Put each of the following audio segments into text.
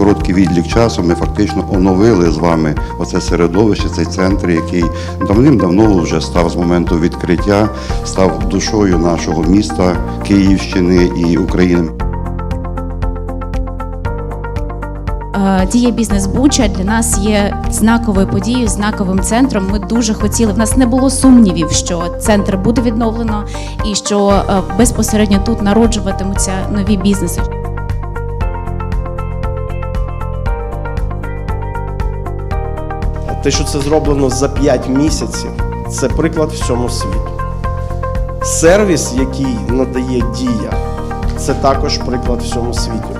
короткий відлік часу ми фактично оновили з вами оце середовище, цей центр, який давним-давно вже став з моменту відкриття, став душою нашого міста Київщини і України. Дія бізнес Буча для нас є знаковою подією, знаковим центром. Ми дуже хотіли. В нас не було сумнівів, що центр буде відновлено і що безпосередньо тут народжуватимуться нові бізнеси. Те, що це зроблено за 5 місяців, це приклад всьому світу. Сервіс, який надає дія, це також приклад всьому світу.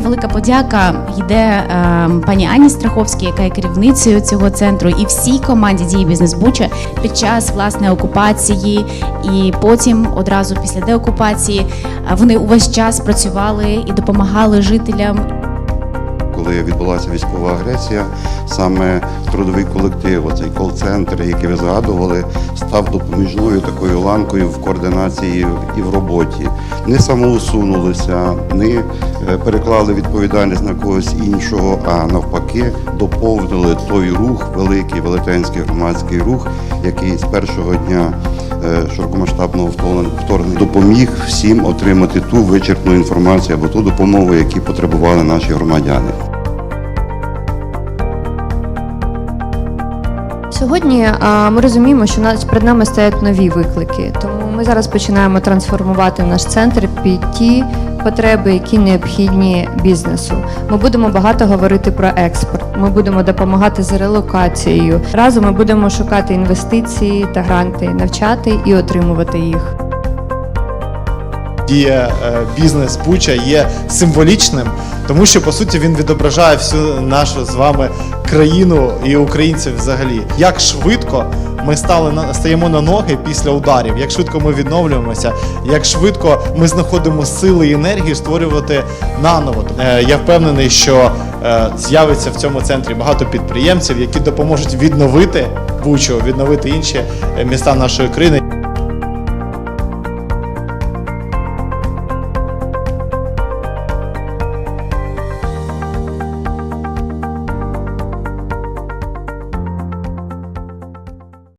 Велика подяка йде е, пані Ані Страховській, яка є керівницею цього центру, і всій команді дії бізнес Буча під час власне окупації, і потім одразу після деокупації е, вони увесь час працювали і допомагали жителям Коли відбулася військова агресія, саме трудовий колектив, оцей кол-центр, який ви згадували, став допоміжною такою ланкою в координації і в роботі. Не самоусунулися, не е, переклали відповідальність на когось іншого, а навпаки доповнили той рух, великий велетенський громадський рух, який з першого дня е, широкомасштабного вторгнення- допоміг всім отримати ту вичерпну інформацію або ту допомогу, яку потребували наші громадяни. Сьогодні ми розуміємо, що нас перед нами стоять нові виклики. Тому ми зараз починаємо трансформувати наш центр під ті потреби, які необхідні бізнесу. Ми будемо багато говорити про експорт. Ми будемо допомагати з релокацією. Разом ми будемо шукати інвестиції та гранти, навчати і отримувати їх. Дія е, бізнес Буча є символічним, тому що по суті він відображає всю нашу з вами країну і українців взагалі. Як швидко ми стали на стаємо на ноги після ударів, як швидко ми відновлюємося, як швидко ми знаходимо сили і енергії створювати наново. Е, Я впевнений, що е, з'явиться в цьому центрі багато підприємців, які допоможуть відновити Бучу, відновити інші міста нашої країни.